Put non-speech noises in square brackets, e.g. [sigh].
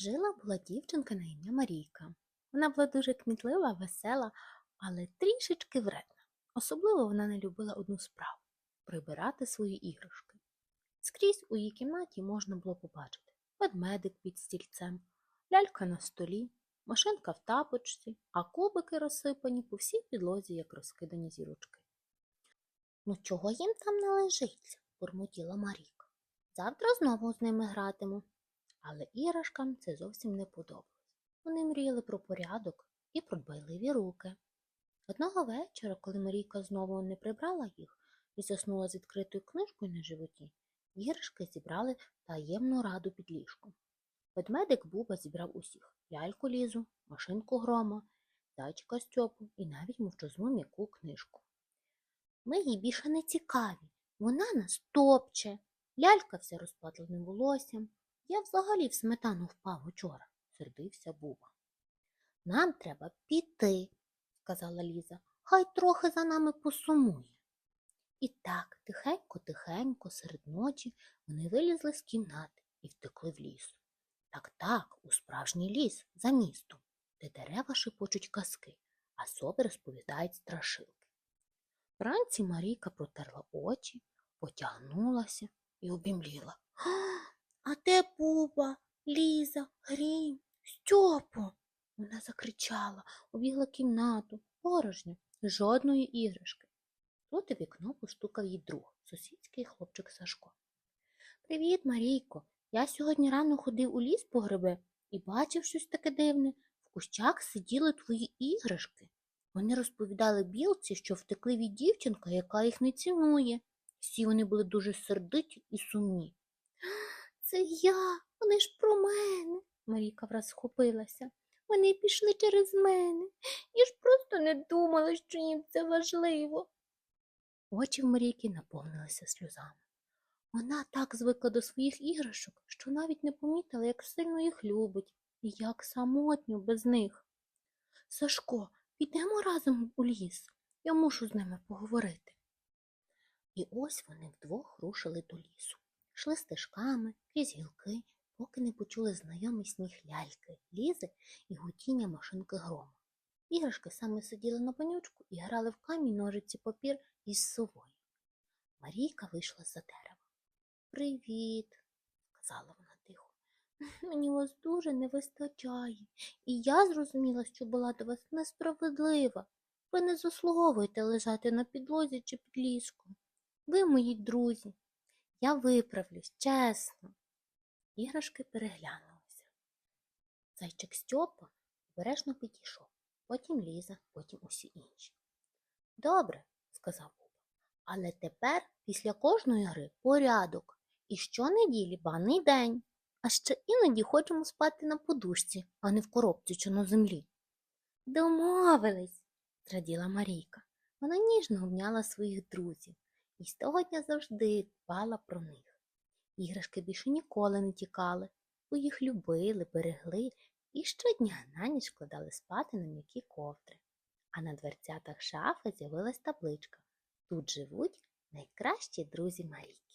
Жила була дівчинка на ім'я Марійка. Вона була дуже кмітлива, весела, але трішечки вредна. Особливо вона не любила одну справу прибирати свої іграшки. Скрізь у її кімнаті можна було побачити ведмедик під стільцем, лялька на столі, машинка в тапочці, а кубики розсипані по всій підлозі, як розкидані зірочки. Ну, чого їм там не лежиться? бурмотіла Марійка. Завтра знову з ними гратиму. Але іграшкам це зовсім не подобалось. Вони мріяли про порядок і про дбайливі руки. Одного вечора, коли Марійка знову не прибрала їх і заснула з відкритою книжкою на животі, іграшки зібрали таємну раду під ліжком. Ведмедик Буба зібрав усіх ляльку лізу, машинку грома, зайчика Стьопу і навіть мовчазну м'яку книжку. Ми їй більше не цікаві, вона нас топче. Лялька вся розпатленим волоссям. Я взагалі в сметану впав учора, сердився Буба. Нам треба піти, сказала Ліза. Хай трохи за нами посумує. І так, тихенько-тихенько, серед ночі вони вилізли з кімнати і втекли в ліс. Так, так, у справжній ліс, за містом, де дерева шепочуть казки, а соби розповідають страшилки. Вранці Марійка протерла очі, потягнулася і обімліла. [gasps] А де Буба, Ліза, Грім, Стьопо? Вона закричала, обігла кімнату, порожньо, жодної іграшки. Тут у вікно постукав їй друг, сусідський хлопчик Сашко. Привіт, Марійко. Я сьогодні рано ходив у ліс по гриби і бачив щось таке дивне. В кущах сиділи твої іграшки. Вони розповідали білці, що втекли від дівчинка, яка їх не цінує. Всі вони були дуже сердиті і сумні. Це я, вони ж про мене. Марійка враз схопилася. Вони пішли через мене. Я ж просто не думала, що їм це важливо. Очі в Марійки наповнилися сльозами. Вона так звикла до своїх іграшок, що навіть не помітила, як сильно їх любить і як самотньо без них. Сашко, підемо разом у ліс. Я мушу з ними поговорити. І ось вони вдвох рушили до лісу. Йшли стежками, крізь гілки, поки не почули знайомий сніг ляльки, лізи і гудіння машинки грома. Іграшки саме сиділи на панючку і грали в камінь ножиці папір із совою. Марійка вийшла з за дерева. Привіт, сказала вона тихо. Мені вас дуже не вистачає, і я зрозуміла, що була до вас несправедлива. Ви не заслуговуєте лежати на підлозі чи під ліжком. Ви мої друзі. Я виправлюсь, чесно. Іграшки переглянулися. Зайчик Стьопа обережно підійшов, потім Ліза, потім усі інші. Добре, сказав Буба, але тепер після кожної гри порядок. І щонеділі баний день. А ще іноді хочемо спати на подушці, а не в коробці чи на землі. Домовились, зраділа Марійка. Вона ніжно обняла своїх друзів і з того дня завжди дбала про них. Іграшки більше ніколи не тікали, бо їх любили, берегли і щодня на ніч кладали спати на м'які ковдри. А на дверцятах шафи з'явилась табличка Тут живуть найкращі друзі Марійки.